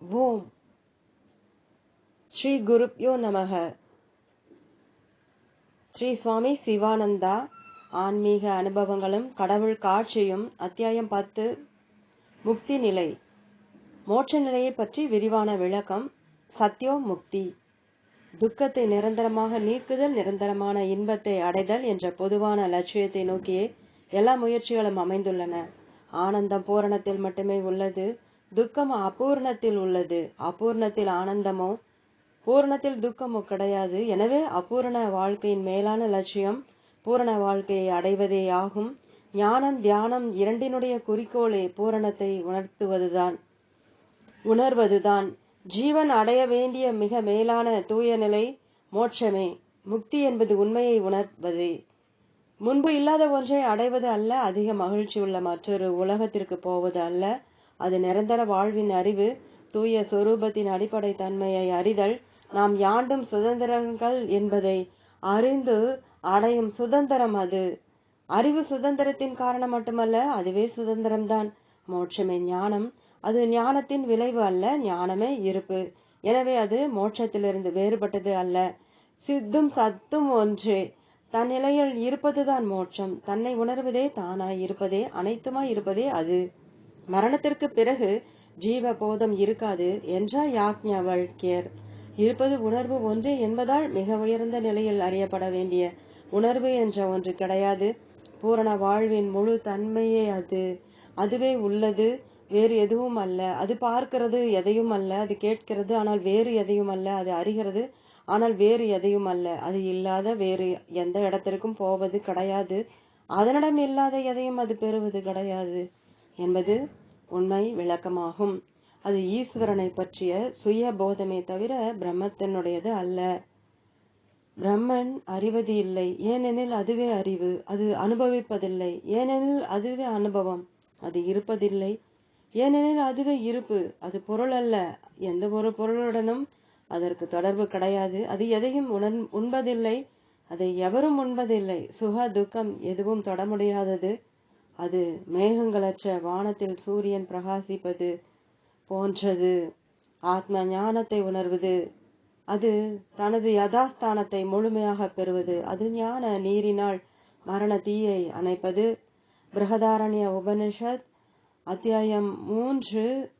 ஓம். ஸ்ரீ குருப்யோ நமக. ஸ்ரீ சுவாமி சிவானந்தா. ஆன்மீக அனுபவங்களும் கடவுள் காட்சியும் அத்தியாயம் பத்து முக்தி நிலை. மோட்ச நிலையை பற்றி விரிவான விளக்கம் சத்யோ முக்தி. துக்கத்தை நிரந்தரமாக நீக்குதல் நிரந்தரமான இன்பத்தை அடைதல் என்ற பொதுவான லட்சியத்தை நோக்கியே எல்லா முயற்சிகளும் அமைந்துள்ளன. ஆனந்தம் பூரணத்தில் மட்டுமே உள்ளது. துக்கம் அபூர்ணத்தில் உள்ளது. அபூர்ணத்தில் ஆனந்தமோ? பூரணத்தில் துக்கமோ கிடையாது. எனவே அபூரண வாழ்க்கையின் மேலான லட்சியம் பூரண வாழ்க்கையை அடைவதே ஆகும். ஞானம் தியானம் இரண்டினுடைய குறிக்கோளே பூரணத்தை உணர்த்துவதுதான். உணர்வதுதான். ஜீவன் அடைய வேண்டிய மிக மேலான தூய நிலை மோட்சமே. முக்தி என்பது உண்மையை உணர்வதே. முன்பு இல்லாத ஒன்றை அடைவது அல்ல அதிக மகிழ்ச்சி உள்ள மற்றொரு உலகத்திற்கு போவது அல்ல. அது நிரந்தர வாழ்வின் அறிவு தூய சொரூபத்தின் அடிப்படை தன்மையை அறிதல். நாம் யாண்டும் சுதந்திரங்கள் என்பதை அறிந்து அடையும் சுதந்திரம் அது. அறிவு சுதந்திரத்தின் காரணம் மட்டுமல்ல அதுவே சுதந்திரம்தான். மோட்சமே ஞானம். அது ஞானத்தின் விளைவு அல்ல ஞானமே இருப்பு. எனவே அது மோட்சத்திலிருந்து வேறுபட்டது அல்ல. சித்தும் சத்தும் ஒன்றே. தன் நிலையில் இருப்பதுதான் மோட்சம். தன்னை உணர்வதே தானாய் இருப்பதே அனைத்துமாய் இருப்பதே அது. மரணத்திற்கு பிறகு ஜீவ போதம் இருக்காது என்றார் யாக்ஞவல்கியர் இருப்பது உணர்வு ஒன்று என்பதால் மிக உயர்ந்த நிலையில் அறியப்பட வேண்டிய உணர்வு என்ற ஒன்று கிடையாது. பூரண வாழ்வின் முழு தன்மையே அது. அதுவே உள்ளது வேறு எதுவும் அல்ல. அது பார்க்கிறது எதையும் அல்ல அது கேட்கிறது ஆனால் வேறு எதையும் அல்ல அது அறிகிறது ஆனால் வேறு எதையும் அல்ல. அது இல்லாத வேறு எந்த இடத்திற்கும் போவது கிடையாது. அதனிடம் இல்லாத எதையும் அது பெறுவது கிடையாது. என்பது உண்மை விளக்கமாகும். அது ஈஸ்வரனை பற்றிய சுய போதமே தவிர பிரம்மத்தினுடையது அல்ல. பிரம்மன் அறிவது இல்லை. ஏனெனில் அதுவே அறிவு. அது அனுபவிப்பதில்லை. ஏனெனில் அதுவே அனுபவம். அது இருப்பதில்லை. ஏனெனில் அதுவே இருப்பு. அது பொருள் அல்ல. எந்த ஒரு பொருளுடனும் அதற்கு தொடர்பு கிடையாது. அது எதையும் உணர் உண்பதில்லை. அதை எவரும் உண்பதில்லை. சுக துக்கம் எதுவும் தொட முடியாதது. அது மேகங்களற்ற வானத்தில் சூரியன் பிரகாசிப்பது போன்றது. ஆத்ம ஞானத்தை உணர்வது அது தனது யதாஸ்தானத்தை முழுமையாக பெறுவது. அது ஞான நீரினால் மரண தீயை அணைப்பது. பிரகதாரண்ய உபனிஷத் அத்தியாயம் மூன்று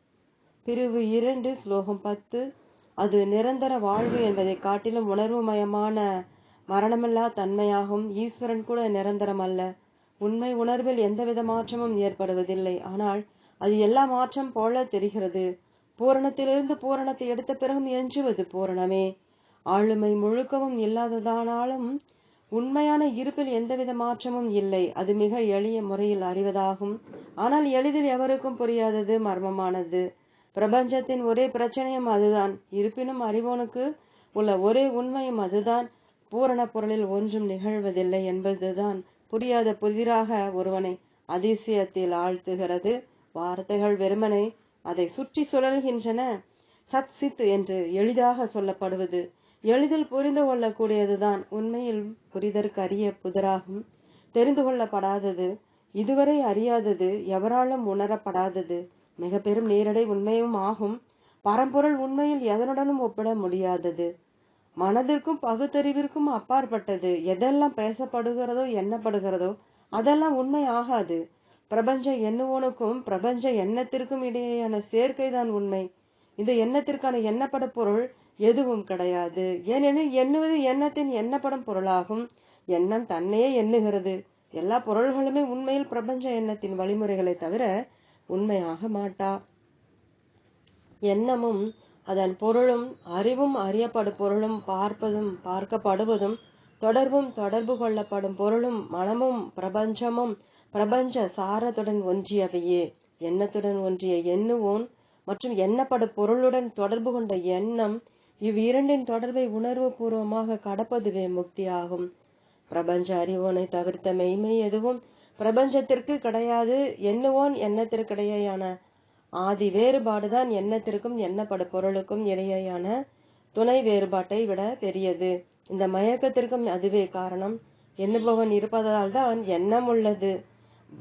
பிரிவு இரண்டு ஸ்லோகம் பத்து. அது நிரந்தர வாழ்வு என்பதை காட்டிலும் உணர்வுமயமான மரணமில்லா தன்மையாகும். ஈஸ்வரன் கூட நிரந்தரம் அல்ல உண்மை உணர்வில் எந்தவித மாற்றமும் ஏற்படுவதில்லை. ஆனால் அது எல்லா மாற்றம் போல தெரிகிறது. பூரணத்திலிருந்து பூரணத்தை எடுத்த பிறகும் எஞ்சுவது பூரணமே. ஆளுமை முழுக்கவும் இல்லாததானாலும் உண்மையான இருப்பில் எந்தவித மாற்றமும் இல்லை. அது மிக எளிய முறையில் அறிவதாகும். ஆனால் எளிதில் எவருக்கும் புரியாதது மர்மமானது. பிரபஞ்சத்தின் ஒரே பிரச்சனையும் அதுதான். இருப்பினும் அறிவோனுக்கு உள்ள ஒரே உண்மையும் அதுதான். பூரண பொருளில் ஒன்றும் நிகழ்வதில்லை என்பதுதான் புரியாத புதிராக ஒருவனை அதிசயத்தில் ஆழ்த்துகிறது. வார்த்தைகள் வெறுமனை அதை சுற்றி சுழல்கின்றன. சத் சித் என்று எளிதாக சொல்லப்படுவது எளிதில் புரிந்து கொள்ளக்கூடியதுதான் உண்மையில் புரிதற்கு அறிய புதிராகும். தெரிந்து கொள்ளப்படாதது இதுவரை அறியாதது எவராலும் உணரப்படாதது மிக பெரும் நேரடை உண்மையும் ஆகும். பரம்பொருள் உண்மையில் எதனுடனும் ஒப்பிட முடியாதது. மனதிற்கும் பகுத்தறிவிற்கும் அப்பாற்பட்டது. எதெல்லாம் பேசப்படுகிறதோ எண்ணப்படுகிறதோ அதெல்லாம் உண்மை ஆகாது. பிரபஞ்ச எண்ணுவோனுக்கும் பிரபஞ்ச எண்ணத்திற்கும் இடையேயான சேர்க்கை தான் உண்மை. இந்த எண்ணத்திற்கான எண்ணப்பட பொருள் எதுவும் கிடையாது. ஏனெனில் எண்ணுவது எண்ணத்தின் எண்ணப்படும் பொருளாகும். எண்ணம் தன்னையே எண்ணுகிறது. எல்லா பொருள்களுமே உண்மையில் பிரபஞ்ச எண்ணத்தின் வழிமுறைகளை தவிர உண்மையாக மாட்டா. எண்ணமும் அதன் பொருளும் அறிவும் அறியப்படு பொருளும் பார்ப்பதும் பார்க்கப்படுவதும் தொடர்பும் தொடர்பு கொள்ளப்படும் பொருளும் மனமும் பிரபஞ்சமும் பிரபஞ்ச சாரத்துடன் ஒன்றியவையே. எண்ணத்துடன் ஒன்றிய எண்ணுவோன் மற்றும் எண்ணப்படு பொருளுடன் தொடர்பு கொண்ட எண்ணம் இவ்விரண்டின் தொடர்பை உணர்வு பூர்வமாக கடப்பதுவே முக்தியாகும். பிரபஞ்ச அறிவோனை தவிர்த்த மெய்மை எதுவும் பிரபஞ்சத்திற்கு கிடையாது. எண்ணுவோன் எண்ணத்திற்கிடையேயான ஆதி வேறுபாடுதான் எண்ணத்திற்கும் எண்ணப்படு பொருளுக்கும் இடையேயான துணை வேறுபாட்டை விட பெரியது. இந்த மயக்கத்திற்கும் அதுவே காரணம். எண்ணுபவன் இருப்பதால் தான் எண்ணம் உள்ளது.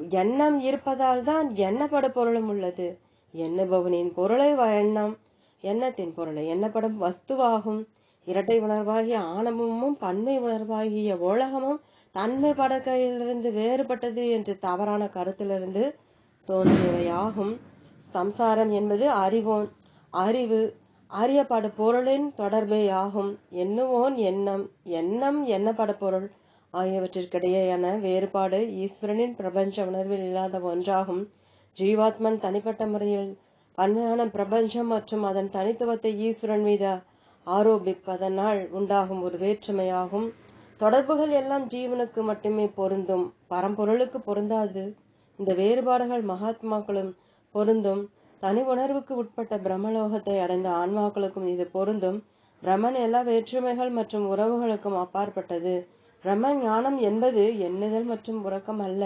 எண்ணம் இருப்பதால் தான் எண்ணப்படு பொருளும் உள்ளது. எண்ணுபவனின் பொருளை எண்ணம் எண்ணத்தின் பொருளை எண்ணப்படும் வஸ்துவாகும். இரட்டை உணர்வாகிய ஆணவமும் பன்மை உணர்வாகிய உலகமும் தன்மை படக்கையிலிருந்து வேறுபட்டது என்று தவறான கருத்திலிருந்து தோன்றியவையாகும். சம்சாரம் என்பது அறிவோன் அறிவு அறியப்பட பொருளின் தொடர்பேயாகும். எண்ணுவோன் எண்ணம் எண்ணம் எண்ணப்பட பொருள் ஆகியவற்றிற்கிடையேயான வேறுபாடு ஈஸ்வரனின் பிரபஞ்ச உணர்வில் இல்லாத ஒன்றாகும். ஜீவாத்மன் தனிப்பட்ட முறையில் பன்மையான பிரபஞ்சம் மற்றும் அதன் தனித்துவத்தை ஈஸ்வரன் மீது ஆரோபிப்பதனால் உண்டாகும் ஒரு வேற்றுமையாகும். தொடர்புகள் எல்லாம் ஜீவனுக்கு மட்டுமே பொருந்தும். பரம்பொருளுக்கு பொருந்தாது. இந்த வேறுபாடுகள் மகாத்மாக்களும் பொருந்தும். தனி உணர்வுக்கு உட்பட்ட பிரம்மலோகத்தை அடைந்த ஆன்மாக்களுக்கும் இது பொருந்தும். பிரம்மன் எல்லா வேற்றுமைகள் மற்றும் உறவுகளுக்கும் அப்பாற்பட்டது. பிரம்ம ஞானம் என்பது எண்ணுதல் மற்றும் உறக்கம் அல்ல.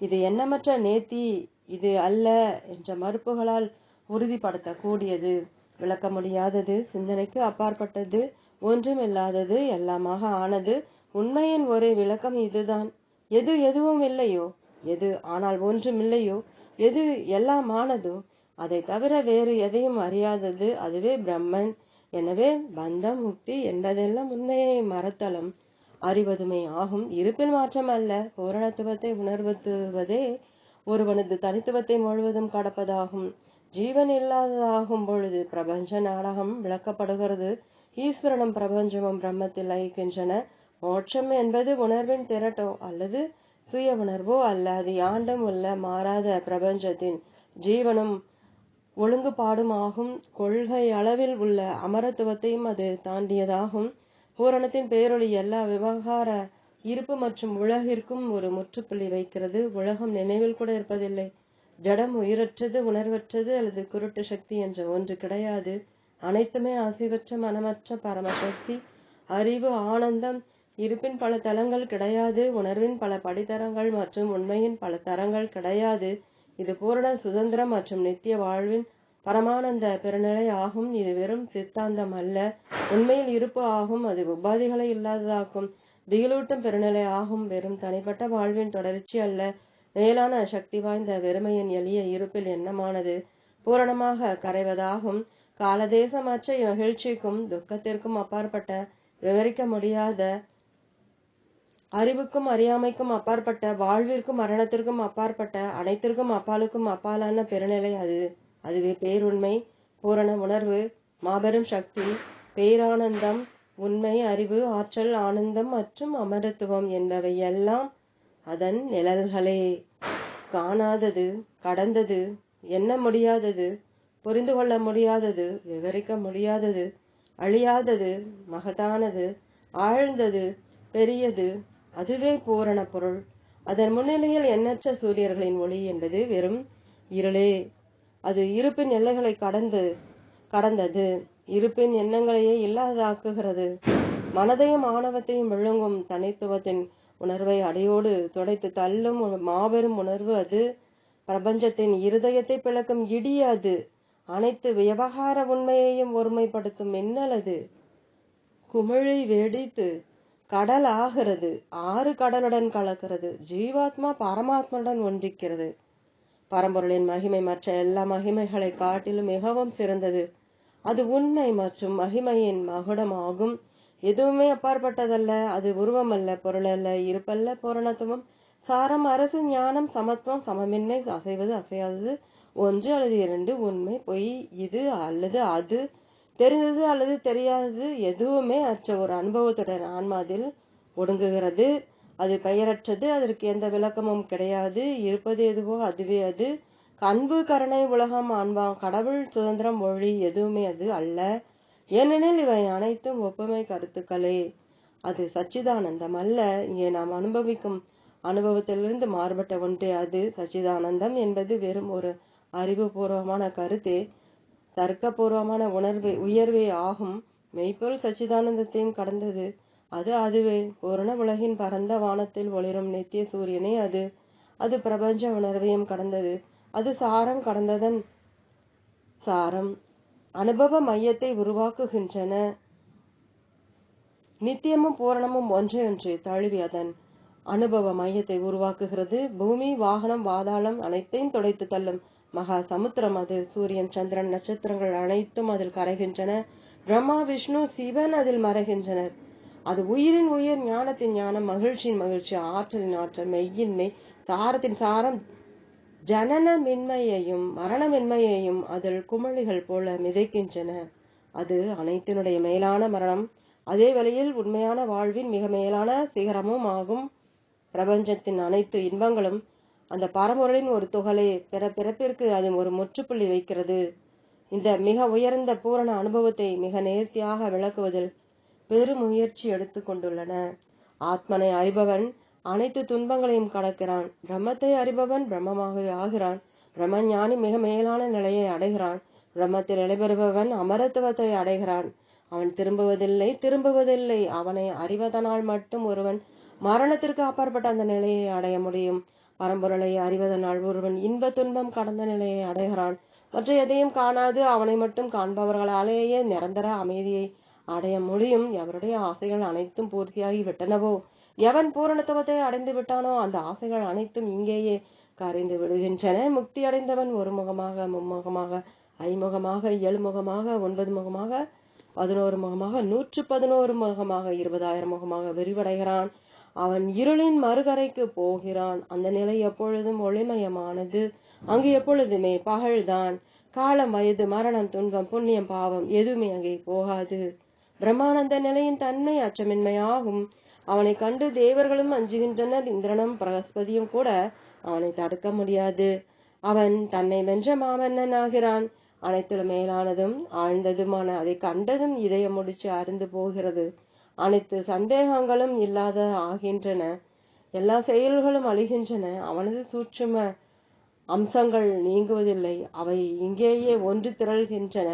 இது எண்ணமற்ற நேத்தி இது அல்ல என்ற மறுப்புகளால் உறுதிப்படுத்தக்கூடியது. விளக்க முடியாதது சிந்தனைக்கு அப்பாற்பட்டது ஒன்றுமில்லாதது எல்லாமாக ஆனது உண்மையின் ஒரே விளக்கம் இதுதான். எது எதுவும் இல்லையோ? எது ஆனால் ஒன்றுமில்லையோ? எது எல்லாமானதோ? அதை தவிர வேறு எதையும் அறியாதது. அதுவே பிரம்மன். எனவே பந்தம் முக்தி என்பதெல்லாம் உண்மையை மறத்தலும் அறிவதுமே ஆகும். இருப்பில் மாற்றம் அல்ல பூரணத்துவத்தை உணர்வதுவதே ஒருவனது தனித்துவத்தை முழுவதும் கடப்பதாகும். ஜீவன் இல்லாததாகும் பொழுது பிரபஞ்ச நாடகம் விளக்கப்படுகிறது. ஈஸ்வரனும் பிரபஞ்சமும் பிரம்மத்தில் லயிக்கின்றன. மோட்சம் என்பது உணர்வின் திரட்டோ அல்லது சுய உணர்வோ அல்ல அது யாண்டும் உள்ள மாறாத பிரபஞ்சத்தின் ஜீவனும் ஒழுங்குபாடும் ஆகும் கொள்கை அளவில் உள்ள அமரத்துவத்தையும் அது தாண்டியதாகும். பூரணத்தின் பேரொளி எல்லா விவகார இருப்பு மற்றும் உலகிற்கும் ஒரு முற்றுப்புள்ளி வைக்கிறது. உலகம் நினைவில் கூட இருப்பதில்லை. ஜடம் உயிரற்றது உணர்வற்றது அல்லது குருட்டு சக்தி என்ற ஒன்று கிடையாது. அனைத்துமே அசைவற்ற மனமற்ற பரமசக்தி. அறிவு ஆனந்தம் இருப்பின் பல தலங்கள் கிடையாது உணர்வின் பல படித்தரங்கள் மற்றும் உண்மையின் பல தரங்கள் கிடையாது. இது பூரண சுதந்திரம் மற்றும் நித்திய வாழ்வின் பரமானந்த பெருநிலை ஆகும். இது வெறும் சித்தாந்தம் அல்ல. உண்மையில் இருப்பு ஆகும். அது உபாதிகளை இல்லாததாக்கும். திகிலூட்டும் பெருநிலை ஆகும். வெறும் தனிப்பட்ட வாழ்வின் தொடர்ச்சி அல்ல. மேலான சக்தி வாய்ந்த வெறுமையின் எளிய இருப்பில் எண்ணமானது பூரணமாக கரைவதாகும். காலதேசமற்ற மகிழ்ச்சிக்கும் துக்கத்திற்கும் அப்பாற்பட்ட விவரிக்க முடியாத அறிவுக்கும் அறியாமைக்கும் அப்பாற்பட்ட வாழ்விற்கும் மரணத்திற்கும் அப்பாற்பட்ட அனைத்திற்கும் அப்பாலுக்கும் அப்பாலான பெருநிலை அது. அதுவே பேருண்மை பூரண உணர்வு மாபெரும் சக்தி பேரானந்தம் உண்மை அறிவு ஆற்றல் ஆனந்தம் மற்றும் அமரத்துவம் என்பவை எல்லாம் அதன் நிழல்களே. காணாதது கடந்தது எண்ண முடியாதது புரிந்து கொள்ள முடியாதது விவரிக்க முடியாதது அழியாதது மகத்தானது ஆழ்ந்தது பெரியது அதுவே பூரண பொருள். அதன் முன்னிலையில் எண்ணற்ற சூரியர்களின் ஒளி என்பது வெறும் இருளே. அது இருப்பின் எல்லைகளை கடந்து கடந்தது. இருப்பின் எண்ணங்களையே இல்லாததாக்குகிறது மனதையும் ஆணவத்தையும் விழுங்கும் தனித்துவத்தின் உணர்வை அடையோடு துடைத்து தள்ளும் மாபெரும் உணர்வு அது. பிரபஞ்சத்தின் இருதயத்தை பிளக்கும் இடி அது. அனைத்து விவகார உண்மையையும் ஒருமைப்படுத்தும் மின்னல் அது. குமிழி வெடித்து கடல் ஆகிறது. ஆறு கடலுடன் கலக்கிறது. ஜீவாத்மா பரமாத்மனுடன் ஒன்றிக்கிறது. பரம்பொருளின் மகிமை மற்ற எல்லா மகிமைகளை காட்டிலும் மிகவும் சிறந்தது. அது உண்மை மற்றும் மகிமையின் மகுடமாகும். எதுவுமே அப்பாற்பட்டதல்ல. அது உருவமல்ல பொருளல்ல இருப்பல்ல பூரணத்துவம் சாரம் அரசு ஞானம் சமத்துவம் சமமின்மை அசைவது அசையாதது ஒன்று அல்லது இரண்டு உண்மை பொய் இது அல்லது அது தெரிந்தது அல்லது தெரியாதது எதுவுமே அற்ற ஒரு அனுபவத்துடன் ஆன்மாதில் ஒடுங்குகிறது. அது பெயரற்றது அதற்கு எந்த விளக்கமும் கிடையாது. இருப்பது எதுவோ அதுவே அது. கண்பு கருணை உலகம் ஆன்மா கடவுள் சுதந்திரம் மொழி எதுவுமே அது அல்ல. ஏனெனில் இவை அனைத்தும் ஒப்புமை கருத்துக்களே. அது சச்சிதானந்தம் அல்ல. இங்கே நாம் அனுபவிக்கும் அனுபவத்திலிருந்து மாறுபட்ட ஒன்றே அது. சச்சிதானந்தம் என்பது வெறும் ஒரு அறிவுபூர்வமான கருத்தே. தர்க்கபூர்வமான உணர்வு உயர்வே ஆகும். மெய்ப்பொருள் சச்சிதானந்தத்தையும் கடந்தது. அது அதுவே. பூரண உலகின் பரந்த வானத்தில் ஒளிரும் நித்திய சூரியனே அது. அது பிரபஞ்ச உணர்வையும் கடந்தது. அது சாரம் கடந்ததன் சாரம். அனுபவ மையத்தை உருவாக்குகின்றன. நித்தியமும் பூரணமும் ஒன்றையொன்று தழுவி அதன் அனுபவ மையத்தை உருவாக்குகிறது. பூமி வாகனம் வாதாளம் அனைத்தையும் துடைத்து தள்ளும். மகா சமுத்திரம் அது. சூரியன் சந்திரன் நட்சத்திரங்கள் அனைத்தும் அதில் கரைகின்றன. பிரம்மா விஷ்ணு சிவன் அதில் மறைகின்றனர். அது உயிரின் உயிர் ஞானத்தின் ஞானம் மகிழ்ச்சியின் மகிழ்ச்சி ஆற்றலின் ஆற்றல் மெய்யின் மெய் சாரத்தின் சாரம் ஜனனமின்மையையும் மரணமின்மையையும் அதில் குமிழிகள் போல மிதைக்கின்றன. அது அனைத்தினுடைய மேலான மரணம். அதே வேளையில் உண்மையான வாழ்வின் மிக மேலான சிகரமும் ஆகும். பிரபஞ்சத்தின் அனைத்து இன்பங்களும் அந்த பரம்பொருளின் ஒரு துகளை பிற பிறப்பிற்கு அது ஒரு முற்றுப்புள்ளி வைக்கிறது. இந்த மிக உயர்ந்த பூரண அனுபவத்தை மிக நேர்த்தியாக விளக்குவதில் பெருமுயற்சி எடுத்து கொண்டுள்ளன. ஆத்மனை அறிபவன் அனைத்து துன்பங்களையும் கடக்கிறான். பிரம்மத்தை அறிபவன் பிரம்மமாகவே ஆகிறான். பிரம்மஞானி மிக மேலான நிலையை அடைகிறான். பிரம்மத்தில் நிலைபெறுபவன் அமரத்துவத்தை அடைகிறான். அவன் திரும்புவதில்லை திரும்புவதில்லை. அவனை அறிவதனால் மட்டும் ஒருவன் மரணத்திற்கு அப்பாற்பட்ட அந்த நிலையை அடைய முடியும். பரம்பொருளை அறிவதனால் ஒருவன் இன்ப துன்பம் கடந்த நிலையை அடைகிறான். மற்ற எதையும் காணாது அவனை மட்டும் காண்பவர்களாலேயே நிரந்தர அமைதியை அடைய முடியும். எவருடைய ஆசைகள் அனைத்தும் பூர்த்தியாகி விட்டனவோ எவன் பூரணத்துவத்தை அடைந்து விட்டானோ அந்த ஆசைகள் அனைத்தும் இங்கேயே கரைந்து விடுகின்றன. முக்தி அடைந்தவன் ஒரு முகமாக மும்முகமாக ஐமுகமாக ஏழுமுகமாக ஒன்பது முகமாக பதினோரு முகமாக நூற்று பதினோரு முகமாக இருபதாயிரம் முகமாக விரிவடைகிறான். அவன் இருளின் மறுகரைக்கு போகிறான். அந்த நிலை எப்பொழுதும் ஒளிமயமானது. அங்கு எப்பொழுதுமே பகல்தான். காலம் வயது மரணம் துன்பம் புண்ணியம் பாவம் எதுவுமே அங்கே போகாது. பிரம்மானந்த நிலையின் தன்மை அச்சமின்மையாகும். அவனை கண்டு தேவர்களும் அஞ்சுகின்றனர். இந்திரனும் பிரகஸ்பதியும் கூட அவனை தடுக்க முடியாது. அவன் தன்னை வென்ற மாமன்னன் ஆகிறான். அனைத்திலும் மேலானதும் ஆழ்ந்ததுமான அதை கண்டதும் இதயம் முடிச்சு அருந்து போகிறது. அனைத்து சந்தேகங்களும் இல்லாத ஆகின்றன. எல்லா செயல்களும் அழிகின்றன. அவனது சூட்சும அம்சங்கள் நீங்குவதில்லை. அவை இங்கேயே ஒன்று திரள்கின்றன.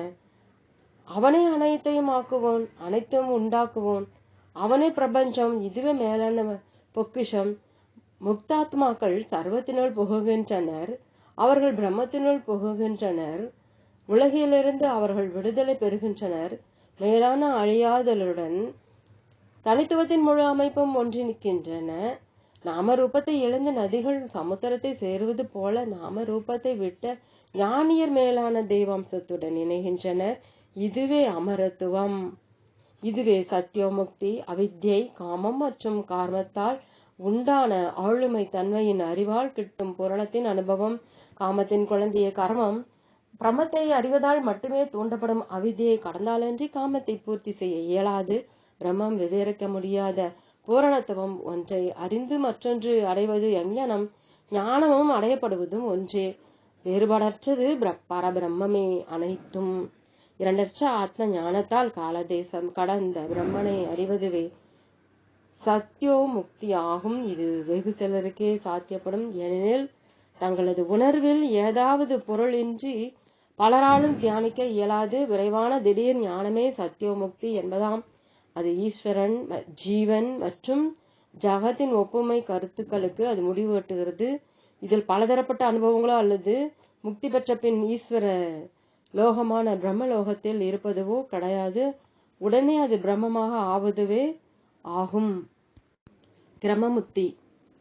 அவனே அனைத்தையும் ஆக்குவோன் அனைத்தும் உண்டாக்குவோன். அவனே பிரபஞ்சம் இதுவே மேலான பொக்கிஷம். முக்தாத்மாக்கள் சர்வத்தினுள் புகுகின்றனர். அவர்கள் பிரம்மத்தினுள் புகுகின்றனர். உலகிலிருந்து அவர்கள் விடுதலை பெறுகின்றனர். மேலான அழியாதலுடன் தனித்துவத்தின் முழு அமைப்பும் ஒன்றி நிற்கின்றன நாம ரூபத்தை இழந்த நதிகள் சமுத்திரத்தை சேருவது போல நாம ரூபத்தை விட்ட ஞானியர் மேலான தெய்வாம்சத்துடன் இணைகின்றனர். இதுவே அமரத்துவம். இதுவே சத்தியோமுக்தி அவித்யை காமம் மற்றும் கார்மத்தால் உண்டான ஆளுமை தன்மையின் அறிவால் கிட்டும் புரணத்தின் அனுபவம். காமத்தின் குழந்தைய கர்மம் பிரமத்தை அறிவதால் மட்டுமே தூண்டப்படும் அவிதியை கடந்தாலன்றி காமத்தை பூர்த்தி செய்ய இயலாது. பிரம்மம் விவரிக்க முடியாத பூரணத்துவம் ஒன்றை அறிந்து மற்றொன்று அடைவது எஞ்ஞானம் ஞானமும் அடையப்படுவதும் ஒன்றே. வேறுபாடற்றது பரபிரம்மே அனைத்தும். இரண்டற்ற ஆத்ம ஞானத்தால் காலதேசம் கடந்த பிரம்மனை அறிவதுவே. சத்தியோ முக்தி ஆகும் இது வெகு சிலருக்கே சாத்தியப்படும். ஏனெனில் தங்களது உணர்வில் ஏதாவது பொருளின்றி பலராலும் தியானிக்க இயலாது. விரைவான திடீர் ஞானமே சத்தியோமுக்தி என்பதாம். அது ஈஸ்வரன் ஜீவன் மற்றும் ஜகத்தின் ஒப்புமை கருத்துக்களுக்கு அது முடிவு கட்டுகிறது இதில் பலதரப்பட்ட அனுபவங்களோ அல்லது முக்தி பெற்ற பின் ஈஸ்வர லோகமான பிரம்மலோகத்தில் இருப்பதுவோ கிடையாது. உடனே அது பிரம்மமாக ஆவதுவே ஆகும். கிரமமுத்தி.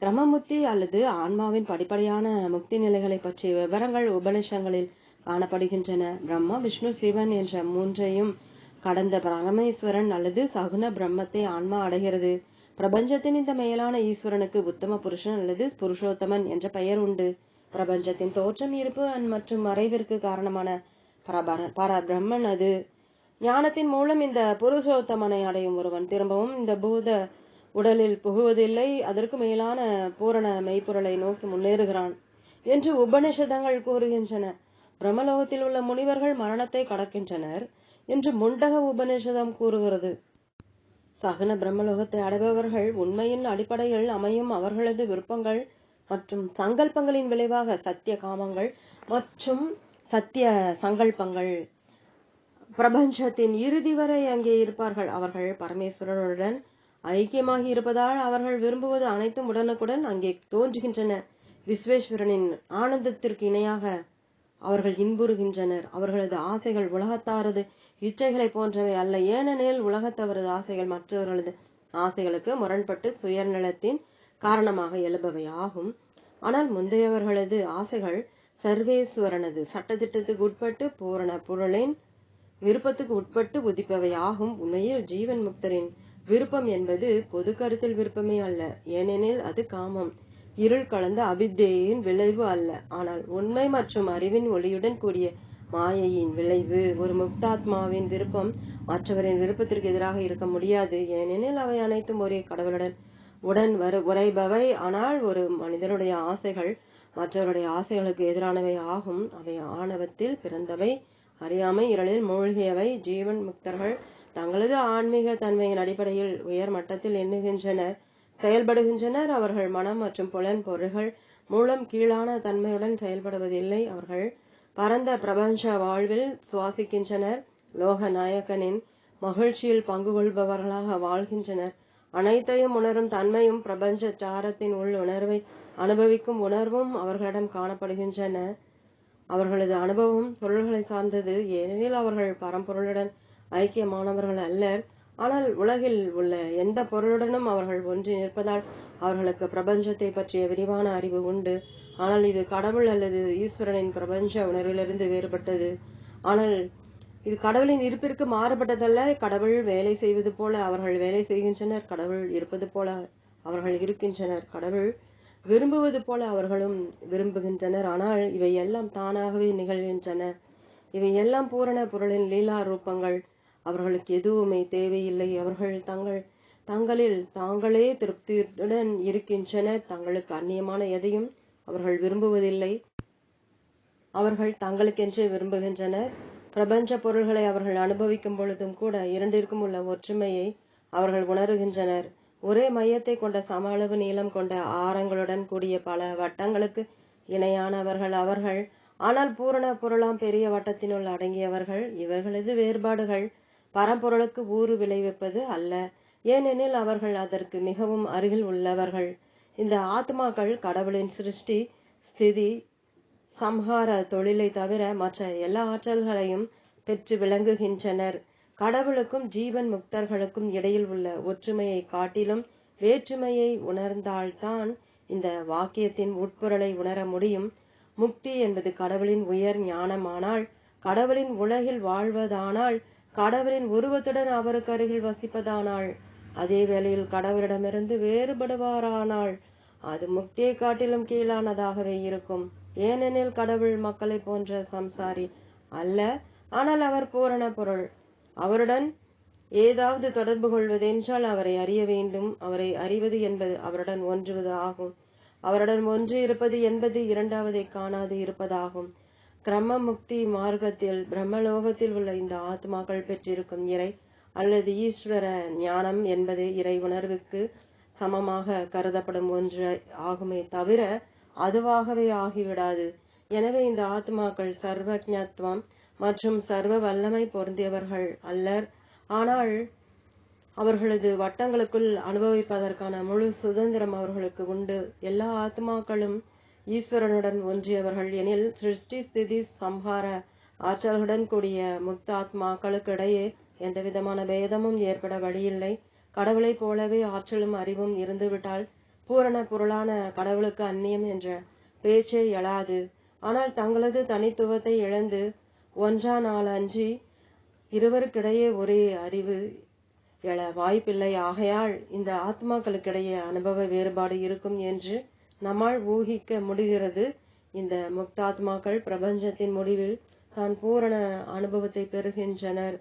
கிரமமுத்தி அல்லது ஆன்மாவின் படிப்படியான முக்தி நிலைகளை பற்றிய விவரங்கள் உபநிஷங்களில் காணப்படுகின்றன. பிரம்மா விஷ்ணு சிவன் என்ற மூன்றையும் கடந்த பரமேஸ்வரன் அல்லது சகுன பிரம்மத்தை ஆன்மா அடைகிறது. பிரபஞ்சத்தின் இந்த மேலான ஈஸ்வரனுக்கு உத்தம புருஷன் அல்லது புருஷோத்தமன் என்ற பெயர் உண்டு. பிரபஞ்சத்தின் தோற்றம் இருப்பு மற்றும் மறைவிற்கு காரணமான பரபர பரபிரம்மன் அது. ஞானத்தின் மூலம் இந்த புருஷோத்தமனை அடையும் ஒருவன் திரும்பவும் இந்த பூத உடலில் புகுவதில்லை அதற்கு மேலான பூரண மெய்ப்பொருளை நோக்கி முன்னேறுகிறான் என்று உபனிஷதங்கள் கூறுகின்றன. பிரம்மலோகத்தில் உள்ள முனிவர்கள் மரணத்தை கடக்கின்றனர். என்று முண்டக உபநிஷதம் கூறுகிறது. சகன பிரம்மலோகத்தை அடைபவர்கள் உண்மையின் அடிப்படையில் அமையும் அவர்களது விருப்பங்கள் மற்றும் சங்கல்பங்களின் விளைவாக சத்திய காமங்கள் மற்றும் சத்திய சங்கல்பங்கள். பிரபஞ்சத்தின் இறுதி வரை அங்கே இருப்பார்கள். அவர்கள் பரமேஸ்வரனுடன் ஐக்கியமாகி இருப்பதால் அவர்கள் விரும்புவது அனைத்தும் உடனுக்குடன் அங்கே தோன்றுகின்றன. விஸ்வேஸ்வரனின் ஆனந்தத்திற்கு இணையாக அவர்கள் இன்புறுகின்றனர். அவர்களது ஆசைகள் உலகத்தாரது இச்சைகளை போன்றவை அல்ல. ஏனெனில் உலகத்தவரது ஆசைகள் மற்றவர்களது ஆசைகளுக்கு முரண்பட்டு சுயநலத்தின் காரணமாக எழுபவை ஆகும். ஆனால் முந்தையவர்களது ஆசைகள் சர்வேஸ்வரனது. சட்டத்திட்டத்துக்கு உட்பட்டு பூரண பொருளின் விருப்பத்துக்கு உட்பட்டு உதிப்பவை ஆகும். உண்மையில் ஜீவன் முக்தரின் விருப்பம் என்பது பொது கருத்தில் விருப்பமே அல்ல. ஏனெனில் அது காமம். இருள் கலந்த அவித்தேயின் விளைவு அல்ல. ஆனால் உண்மை மற்றும் அறிவின் ஒளியுடன் கூடிய மாயையின் விளைவு ஒரு முக்தாத்மாவின் விருப்பம் மற்றவரின் விருப்பத்திற்கு எதிராக இருக்க முடியாது. ஏனெனில் அவை அனைத்தும் ஒரே கடவுளுடன் உடன் வரு உரைபவை ஆனால் ஒரு மனிதனுடைய ஆசைகள் மற்றவருடைய ஆசைகளுக்கு எதிரானவை ஆகும். அவை ஆணவத்தில் பிறந்தவை அறியாமை இரளில் மூழ்கியவை. ஜீவன் முக்தர்கள் தங்களது ஆன்மீக தன்மையின் அடிப்படையில் உயர் மட்டத்தில் எண்ணுகின்றனர் செயல்படுகின்றனர். அவர்கள் மனம் மற்றும் புலன் பொருள்கள் மூலம் கீழான தன்மையுடன் செயல்படுவதில்லை. அவர்கள் பரந்த பிரபஞ்ச வாழ்வில் சுவாசிக்கின்றனர். லோக நாயக்கனின் மகிழ்ச்சியில் பங்கு கொள்பவர்களாக வாழ்கின்றனர். அனைத்தையும் உணரும் தன்மையும் பிரபஞ்ச சாரத்தின் உள் உணர்வை அனுபவிக்கும் உணர்வும் அவர்களிடம் காணப்படுகின்றன. அவர்களது அனுபவம் பொருள்களை சார்ந்தது. ஏனெனில் அவர்கள் பரம்பொருளுடன் ஐக்கியமானவர்கள் அல்லர். ஆனால் உலகில் உள்ள எந்த பொருளுடனும் அவர்கள் ஒன்றி நிற்பதால் அவர்களுக்கு பிரபஞ்சத்தை பற்றிய விரிவான அறிவு உண்டு. ஆனால் இது கடவுள் அல்லது ஈஸ்வரனின் பிரபஞ்ச உணர்விலிருந்து வேறுபட்டது. ஆனால் இது கடவுளின் இருப்பிற்கு மாறுபட்டதல்ல. கடவுள் வேலை செய்வது போல அவர்கள் வேலை செய்கின்றனர். கடவுள் இருப்பது போல அவர்கள் இருக்கின்றனர். கடவுள் விரும்புவது போல அவர்களும் விரும்புகின்றனர். ஆனால் இவை எல்லாம் தானாகவே நிகழ்கின்றன. இவை எல்லாம் பூரண பொருளின் லீலா ரூபங்கள். அவர்களுக்கு எதுவுமே தேவையில்லை. அவர்கள் தங்கள் தங்களில் தாங்களே திருப்தியுடன் இருக்கின்றனர். தங்களுக்கு அந்நியமான எதையும் அவர்கள் விரும்புவதில்லை. அவர்கள் தங்களுக்கென்றே விரும்புகின்றனர். பிரபஞ்ச பொருள்களை அவர்கள் அனுபவிக்கும் பொழுதும் கூட இரண்டிற்கும் உள்ள ஒற்றுமையை அவர்கள் உணருகின்றனர். ஒரே மையத்தை கொண்ட சம அளவு நீளம் கொண்ட ஆரங்களுடன் கூடிய பல வட்டங்களுக்கு இணையானவர்கள் அவர்கள். ஆனால் பூரண பொருளாம் பெரிய வட்டத்தினுள் அடங்கியவர்கள். இவர்களது வேறுபாடுகள் பரம்பொருளுக்கு ஊறு விளைவிப்பது அல்ல. ஏனெனில் அவர்கள் அதற்கு மிகவும் அருகில் உள்ளவர்கள். இந்த ஆத்மாக்கள் கடவுளின் சிருஷ்டி ஸ்திதி சம்ஹார தொழிலை தவிர மற்ற எல்லா ஆற்றல்களையும் பெற்று விளங்குகின்றனர். கடவுளுக்கும் ஜீவன் முக்தர்களுக்கும் இடையில் உள்ள ஒற்றுமையை காட்டிலும் வேற்றுமையை உணர்ந்தால்தான் இந்த வாக்கியத்தின் உட்பொருளை உணர முடியும். முக்தி என்பது கடவுளின் உயர் ஞானமானால் கடவுளின் உலகில் வாழ்வதானால் கடவுளின் உருவத்துடன் அவருக்கு அருகில் வசிப்பதானால் அதே வேளையில் கடவுளிடமிருந்து வேறுபடுவாரானால் அது முக்தியை காட்டிலும் கீழானதாகவே இருக்கும். ஏனெனில் கடவுள் மக்களை போன்ற சம்சாரி அல்ல. ஆனால் அவர் பூரண பொருள். அவருடன் ஏதாவது தொடர்பு கொள்வதென்றால் அவரை அறிய வேண்டும். அவரை அறிவது என்பது அவருடன் ஒன்றுவது ஆகும். அவருடன் ஒன்று இருப்பது என்பது இரண்டாவதை காணாது இருப்பதாகும். கிரம முக்தி மார்க்கத்தில் பிரம்மலோகத்தில் உள்ள இந்த ஆத்மாக்கள் பெற்றிருக்கும் இறை அல்லது ஈஸ்வர ஞானம் என்பது இறை உணர்வுக்கு சமமாக கருதப்படும் ஒன்று ஆகுமே தவிர அதுவாகவே ஆகிவிடாது. எனவே இந்த ஆத்மாக்கள் சர்வஜத்வம் மற்றும் சர்வ வல்லமை பொருந்தியவர்கள் அல்லர். ஆனால் அவர்களது வட்டங்களுக்குள் அனுபவிப்பதற்கான முழு சுதந்திரம் அவர்களுக்கு உண்டு. எல்லா ஆத்மாக்களும் ஈஸ்வரனுடன் ஒன்றியவர்கள் எனில் சிருஷ்டி ஸ்திதி சம்ஹார ஆற்றல்களுடன் கூடிய முக்த ஆத்மாக்களுக்கு எந்த விதமான பேதமும் ஏற்பட வழியில்லை. கடவுளைப் போலவே ஆற்றலும் அறிவும் இருந்துவிட்டால் பூரண பொருளான கடவுளுக்கு அந்நியம் என்ற பேச்சே எழாது. ஆனால் தங்களது தனித்துவத்தை இழந்து ஒன்றா நாள் அன்றி இருவருக்கிடையே ஒரே அறிவு எழ வாய்ப்பில்லை. ஆகையால் இந்த ஆத்மாக்களுக்கிடையே அனுபவ வேறுபாடு இருக்கும் என்று நம்மால் ஊகிக்க முடிகிறது. இந்த முக்தாத்மாக்கள் பிரபஞ்சத்தின் முடிவில் தான் பூரண அனுபவத்தை பெறுகின்றனர்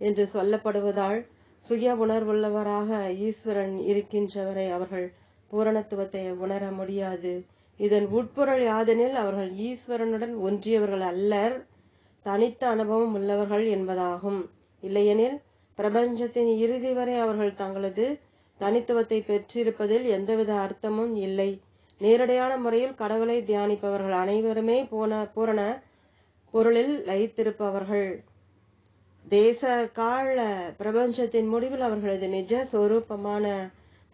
என்று சொல்லப்படுவதால் சுய உணர்வுள்ளவராக ஈஸ்வரன் இருக்கின்றவரை அவர்கள் பூரணத்துவத்தை உணர முடியாது. இதன் உட்பொருள் யாதெனில் அவர்கள் ஈஸ்வரனுடன் ஒன்றியவர்கள் அல்லர். தனித்த அனுபவம் உள்ளவர்கள் என்பதாகும். இல்லையெனில் பிரபஞ்சத்தின் இறுதி வரை அவர்கள் தங்களது தனித்துவத்தை பெற்றிருப்பதில் எந்தவித அர்த்தமும் இல்லை. நேரடியான முறையில் கடவுளை தியானிப்பவர்கள் அனைவருமே போன பூரண பொருளில் லயித்திருப்பவர்கள். தேச கால பிரபஞ்சத்தின் முடிவில் அவர்களது நிஜ சொரூபமான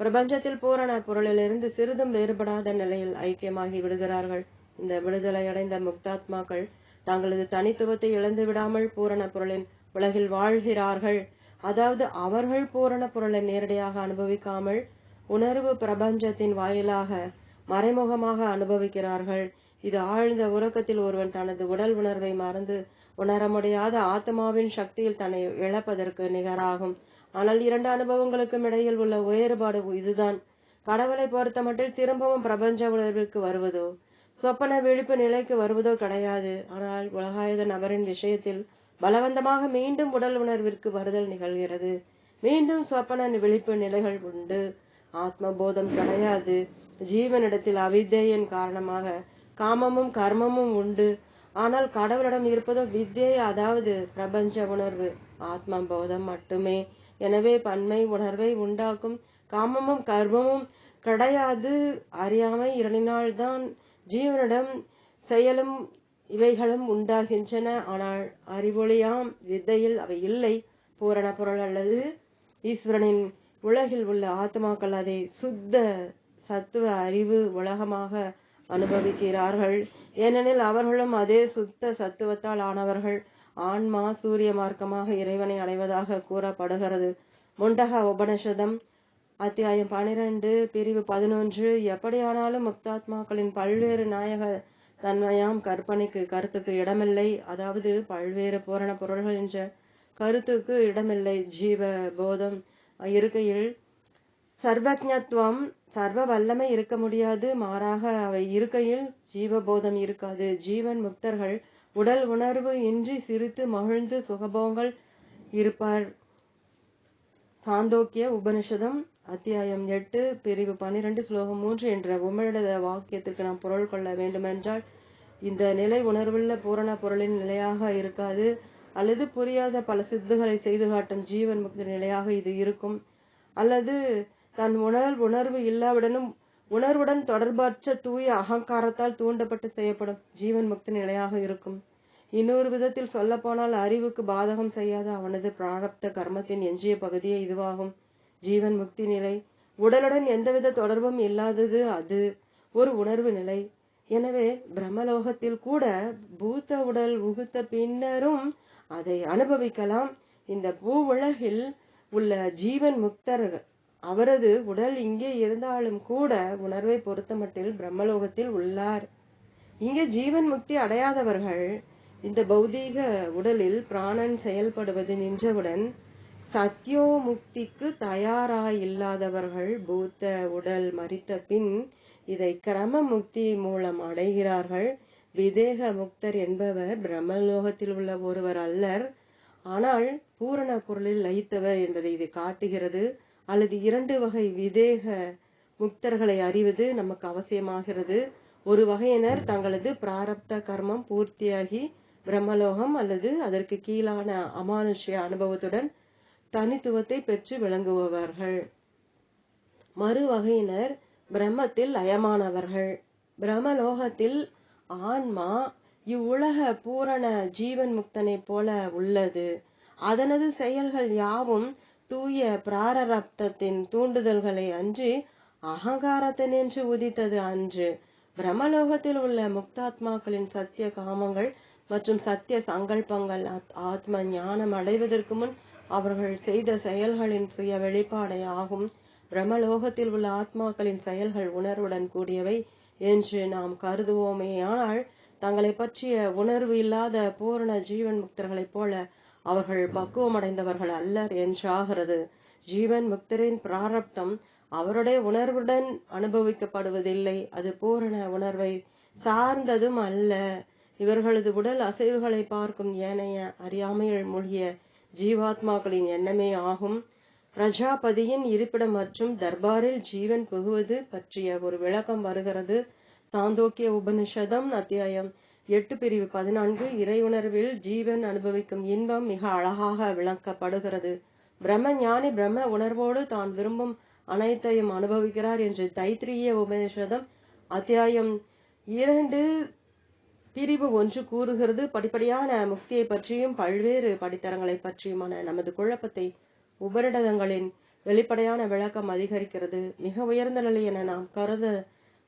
பிரபஞ்சத்தில் பூரண பொருளிலிருந்து சிறிதும் வேறுபடாத நிலையில் ஐக்கியமாகி விடுகிறார்கள். இந்த விடுதலை அடைந்த முக்தாத்மாக்கள் தங்களது தனித்துவத்தை இழந்து விடாமல் பூரண பொருளின் உலகில் வாழ்கிறார்கள். அதாவது அவர்கள் பூரண பொருளை நேரடியாக அனுபவிக்காமல் உணர்வு பிரபஞ்சத்தின் வாயிலாக மறைமுகமாக அனுபவிக்கிறார்கள். இது ஆழ்ந்த உறக்கத்தில் ஒருவன் தனது உடல் உணர்வை மறந்து உணர முடியாத ஆத்மாவின் சக்தியில் தன்னை இழப்பதற்கு நிகராகும். ஆனால் இரண்டு அனுபவங்களுக்கும் இடையில் உள்ள வேறுபாடு இதுதான். கடவுளை பொறுத்தமட்டில் திரும்பவும் பிரபஞ்ச உணர்விற்கு வருவதோ சொப்பன விழிப்பு நிலைக்கு வருவதோ கிடையாது. ஆனால் உலகாயுத நபரின் விஷயத்தில் பலவந்தமாக மீண்டும் உடல் உணர்விற்கு வருதல் நிகழ்கிறது. மீண்டும் சொப்பன விழிப்பு நிலைகள் உண்டு. ஆத்ம போதம் கிடையாது. ஜீவனிடத்தில் அவித்தையின் காரணமாக காமமும் கர்மமும் உண்டு. ஆனால் கடவுளிடம் இருப்பதோ வித்யை அதாவது பிரபஞ்ச உணர்வு. ஆத்ம போதம் மட்டுமே. எனவே பன்மை உணர்வை உண்டாக்கும் காமமும் கர்மமும் கிடையாது. அறியாமை இரண்டினால்தான் ஜீவனிடம் செயலும் இவைகளும் உண்டாகின்றன. ஆனால் அறிவொளியாம் வித்தையில் அவை இல்லை. பூரண பொருள் அல்லது ஈஸ்வரனின் உலகில் உள்ள ஆத்மாக்கள் அதை சுத்த சத்துவ அறிவு உலகமாக அனுபவிக்கிறார்கள். ஏனெனில் அவர்களும் அதே சுத்த சத்துவத்தால் ஆனவர்கள். ஆன்மா சூரிய மார்க்கமாக இறைவனை அடைவதாக கூறப்படுகிறது. முண்டக உபனிஷதம் அத்தியாயம் பனிரெண்டு பிரிவு பதினொன்று. எப்படியானாலும் முக்தாத்மாக்களின் பல்வேறு நாயக தன்மையாம் கற்பனைக்கு கருத்துக்கு இடமில்லை. அதாவது பல்வேறு பூரண பொருள்கள் என்ற கருத்துக்கு இடமில்லை. ஜீவ போதம் இருக்கையில் சர்வஜத்துவம் சர்வ வல்லமை இருக்க முடியாது மாறாக அவை இருக்கையில் ஜீவபோதம் இருக்காது. ஜீவன் முக்தர்கள் உடல் உணர்வு இன்றி சிரித்து மகிழ்ந்து சுகபோகங்கள் இருப்பார். சாந்தோக்கிய உபனிஷதம் அத்தியாயம் எட்டு பிரிவு பனிரெண்டு ஸ்லோகம் மூன்று என்ற உமிழத வாக்கியத்திற்கு நாம் பொருள் கொள்ள வேண்டுமென்றால் இந்த நிலை உணர்வுள்ள பூரண பொருளின் நிலையாக இருக்காது. அல்லது புரியாத பல சித்துகளை செய்து காட்டும் ஜீவன் முக்தி நிலையாக இது இருக்கும். அல்லது தன் உணர் உணர்வு இல்லாவிடனும் உணர்வுடன் தொடர்பற்ற தூய அகங்காரத்தால் தூண்டப்பட்டு செய்யப்படும் ஜீவன் முக்தி நிலையாக இருக்கும். இன்னொரு விதத்தில் சொல்லப்போனால் அறிவுக்கு பாதகம் செய்யாத அவனது பிராரப்த கர்மத்தின் எஞ்சிய பகுதியே இதுவாகும். ஜீவன் முக்தி நிலை. உடலுடன் எந்தவித தொடர்பும் இல்லாதது அது ஒரு உணர்வு நிலை. எனவே பிரம்மலோகத்தில் கூட பூத்த உடல் உகுத்த பின்னரும் அதை அனுபவிக்கலாம். இந்த பூ உலகில் உள்ள ஜீவன் முக்தர்கள் அவரது உடல் இங்கே இருந்தாலும் கூட உணர்வை பொறுத்தமட்டில் பிரம்மலோகத்தில் உள்ளார். இங்கே ஜீவன் முக்தி அடையாதவர்கள் இந்த பௌதீக உடலில் பிராணன் செயல்படுவது நின்றவுடன் சத்யோ முக்திக்கு தயாராயில்லாதவர்கள் பூத்த உடல் மறித்த பின் இதை கிரம முக்தி மூலம் அடைகிறார்கள். விதேக முக்தர் என்பவர் பிரம்மலோகத்தில் உள்ள ஒருவர் அல்லர். ஆனால் பூரண பொருளில் லயித்தவர் என்பதை இது காட்டுகிறது. அல்லது இரண்டு வகை விதேக முக்தர்களை அறிவது நமக்கு அவசியமாகிறது. ஒரு வகையினர் தங்களது பிராரப்த கர்மம் பூர்த்தியாகி பிரம்மலோகம் அல்லது அதற்கு கீழான அமானுஷ்ய அனுபவத்துடன் தனித்துவத்தை பெற்று விளங்குபவர்கள். மறு வகையினர் பிரம்மத்தில் லயமானவர்கள். பிரம்மலோகத்தில் ஆன்மா இவ்வுலக பூரண ஜீவன் முக்தனைப் போல உள்ளது. அதனது செயல்கள் யாவும் தூய பிராரப்தத்தின் தூண்டுதல்களை அன்றி அகங்காரத்தினின்று உதித்தது அன்று. பிரம்மலோகத்தில் உள்ள முக்தாத்மாக்களின் சத்திய காமங்கள் மற்றும் சத்திய சங்கல்பங்கள் ஆத்ம ஞானம் அடைவதற்கு முன் அவர்கள் செய்த செயல்களின் சுய வெளிப்பாடே ஆகும். பிரம்மலோகத்தில் உள்ள ஆத்மாக்களின் செயல்கள் உணர்வுடன் கூடியவை என்று நாம் கருதுவோமேயானால் தங்களை பற்றிய உணர்வு இல்லாத பூரண ஜீவன் முக்தர்களைப் போல அவர்கள் பக்குவமடைந்தவர்கள் அல்லர் என்றாகிறது. ஜீவன் முக்தரின் பிராரப்தம் அவருடைய உணர்வுடன் அனுபவிக்கப்படுவதில்லை. அது பூரண உணர்வை சார்ந்ததும் அல்ல. இவர்களது உடல் அசைவுகளை பார்க்கும் ஏனைய அறியாமையில் மூழ்கிய ஜீவாத்மாக்களின் எண்ணமே ஆகும். பிரஜாபதியின் இருப்பிடம் மற்றும் தர்பாரில் ஜீவன் புகுவது பற்றிய ஒரு விளக்கம் வருகிறது. சாந்தோக்கிய உபனிஷதம் அத்தியாயம் எட்டு பிரிவு பதினான்கு இறையுணர்வில் ஜீவன் அனுபவிக்கும் இன்பம் மிக அழகாக விளக்கப்படுகிறது. பிரம்ம ஞானி பிரம்ம உணர்வோடு தான் விரும்பும் அனைத்தையும் அனுபவிக்கிறார் என்று தைத்திரிய உபனிஷதம் அத்தியாயம் இரண்டு பிரிவு ஒன்று கூறுகிறது. படிப்படியான முக்தியை பற்றியும் பல்வேறு படித்தரங்களை பற்றியுமான நமது குழப்பத்தை உபரிடதங்களின் வெளிப்படையான விளக்கம் அதிகரிக்கிறது. மிக உயர்ந்த நிலை என நாம் கருத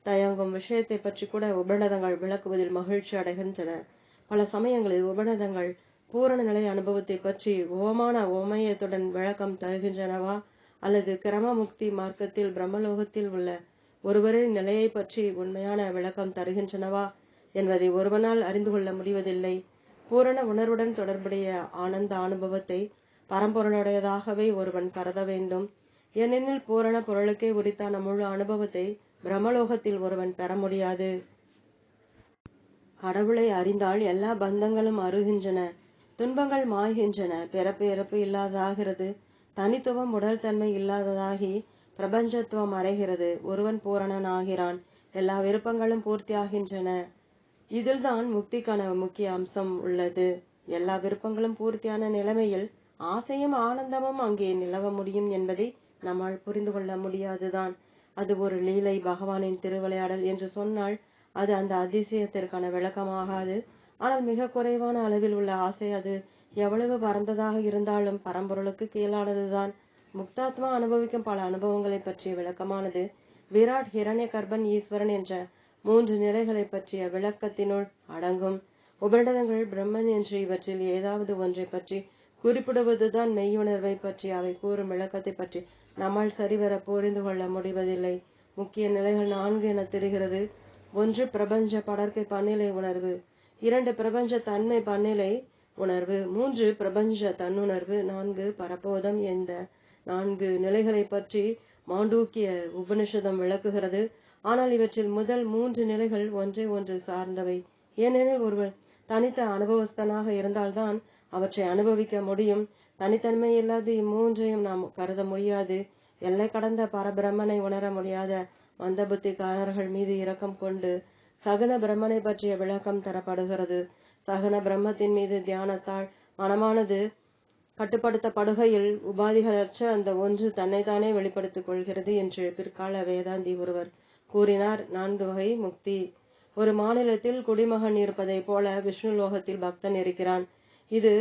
தயங்கும் விஷயத்தை பற்றி கூட உபநிடதங்கள் விளக்குவதில் மகிழ்ச்சி அடைகின்றன. பல சமயங்களில் உபநிடதங்கள் பூரண நிலை அனுபவத்தை பற்றி ஓமான ஓமயத்துடன் விளக்கம் தருகின்றனவா? அல்லது கிரமமுக்தி மார்க்கத்தில் பிரம்மலோகத்தில் உள்ள ஒருவரின் நிலையை பற்றி உண்மையான விளக்கம் தருகின்றனவா என்பதை ஒருவனால் அறிந்து கொள்ள முடிவதில்லை. பூரண உணர்வுடன் தொடர்புடைய ஆனந்த அனுபவத்தை பரம்பொருளுடையதாகவே ஒருவன் கருத வேண்டும். ஏனெனில் பூரண பொருளுக்கே உரித்தான முழு அனுபவத்தை பிரம்மலோகத்தில் ஒருவன் பெற முடியாது. கடவுளை அறிந்தால் எல்லா பந்தங்களும் அருகின்றன துன்பங்கள் மாய்கின்றன பிறப்பு இறப்பு இல்லாததாகிறது தனித்துவம் உடல் தன்மை இல்லாததாகி பிரபஞ்சத்துவம் அடைகிறது. ஒருவன் பூரணன் ஆகிறான் எல்லா விருப்பங்களும் பூர்த்தியாகின்றன. இதில்தான் முக்திக்கான முக்கிய அம்சம் உள்ளது. எல்லா விருப்பங்களும் பூர்த்தியான நிலைமையில் ஆசையும் ஆனந்தமும் அங்கே நிலவ முடியும் என்பதை நம்மால் புரிந்து கொள்ள முடியாதுதான். அது ஒரு லீலை பகவானின் திருவிளையாடல் என்று சொன்னால் அது அந்த அதிசயத்திற்கான விளக்கமாகாது. ஆனால் மிக குறைவான அளவில் உள்ள ஆசை அது எவ்வளவு பரந்ததாக இருந்தாலும் பரம்பொருளுக்கு கீழானதுதான். முக்தாத்மா அனுபவிக்கும் பல அனுபவங்களை பற்றிய விளக்கமானது விராட் ஹிரண்ய கர்ப்பன் ஈஸ்வரன் என்ற மூன்று நிலைகளை பற்றிய விளக்கத்தினுள் அடங்கும். உபநிடதங்கள் பிரம்மன் என்று இவற்றில் ஏதாவது ஒன்றை பற்றி குறிப்பிடுவதுதான் மெய்யுணர்வை பற்றி அவை கூறும் விளக்கத்தை பற்றி நம்மால் சரிவர புரிந்து கொள்ள முடிவதில்லை. முக்கிய நிலைகள் நான்கு என தெரிகிறது. ஒன்று பிரபஞ்ச படர்க்கை பன்னிலை உணர்வு. இரண்டு பிரபஞ்ச தன்மை பன்னிலை உணர்வு. மூன்று பிரபஞ்ச தன்னுணர்வு. நான்கு பரபோதம் என்ற நான்கு நிலைகளை பற்றி மாண்டூக்கிய உபனிஷதம் விளக்குகிறது. ஆனால் இவற்றில் முதல் மூன்று நிலைகள் ஒன்றை ஒன்று சார்ந்தவை. ஏனெனில் ஒருவர் தனித்த அனுபவஸ்தனாக இருந்தால்தான் அவற்றை அனுபவிக்க முடியும். தனித்தன்மை இல்லாது இம்மூன்றையும் நாம் கருத முடியாது. எல்லை கடந்த பரபிரம்மனை உணர முடியாத மந்த புத்திக்காரர்கள் மீது இரக்கம் கொண்டு சகன பிரம்மனை பற்றிய விளக்கம் தரப்படுகிறது. சகன பிரம்மத்தின் மீது தியானத்தால் மனமானது கட்டுப்படுத்தப்படுகையில் உபாதிகளற்ற அந்த ஒன்று தன்னைத்தானே வெளிப்படுத்திக் கொள்கிறது என்று பிற்கால வேதாந்தி ஒருவர் கூறினார். நான்கு வகை முக்தி. ஒரு மாநிலத்தில் குடிமகன் இருப்பதைப் போல விஷ்ணு லோகத்தில் பக்தன் இருக்கிறான். இது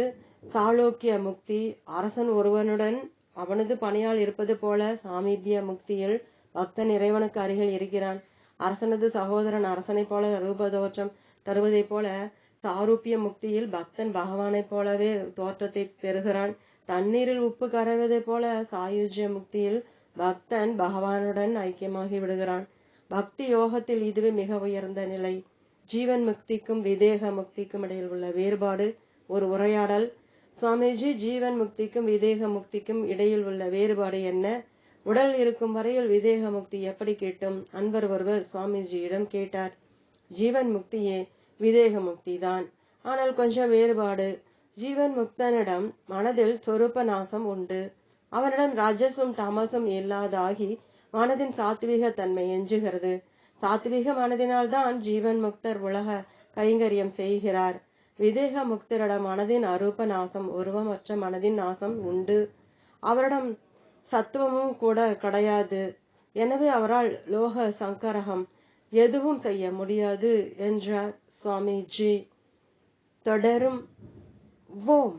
சாளோக்கிய முக்தி அரசன் ஒருவனுடன் அவனது பணியால் இருப்பது போல சாமீபிய முக்தியில் பக்தன் இறைவனுக்கு அருகில் இருக்கிறான். அரசனது சகோதரன் அரசனைப் போல ரூபதோற்றம் தருவதைப் போல சாரூபிய முக்தியில் பக்தன் பகவானைப் போலவே தோற்றத்தை பெறுகிறான். தண்ணீரில் உப்பு கரைவதைப் போல சாயுஜ்ய முக்தியில் பக்தன் பகவானுடன் ஐக்கியமாகி விடுகிறான். பக்தி யோகத்தில் இதுவே மிக உயர்ந்த நிலை. ஜீவன் முக்திக்கும் விதேக முக்திக்கும் இடையில் உள்ள வேறுபாடு ஒரு உரையாடல் சுவாமிஜி ஜீவன் முக்திக்கும் விதேக முக்திக்கும் இடையில் உள்ள வேறுபாடு என்ன? உடல் இருக்கும் வரையில் விதேக முக்தி எப்படி கேட்டும்? அன்பர் ஒருவர் சுவாமிஜியிடம் கேட்டார். ஜீவன் முக்தியே விதேக முக்தி தான் ஆனால் கொஞ்சம் வேறுபாடு. ஜீவன் முக்தனிடம் மனதில் சொரூப நாசம் உண்டு. அவனிடம் ராஜசும் தாமசும் இல்லாதாகி மனதின் சாத்விக தன்மை எஞ்சுகிறது. மனதினால் மனதினால்தான் ஜீவன் முக்தர் உலக கைங்கரியம் செய்கிறார். விதேக முக்தரிடம் மனதின் அரூப நாசம் உருவமற்ற மனதின் நாசம் உண்டு. அவரிடம் சத்துவமும் கூட கிடையாது. எனவே அவரால் லோக சங்கரகம் எதுவும் செய்ய முடியாது என்றார் சுவாமிஜி. தொடரும். ஓம்.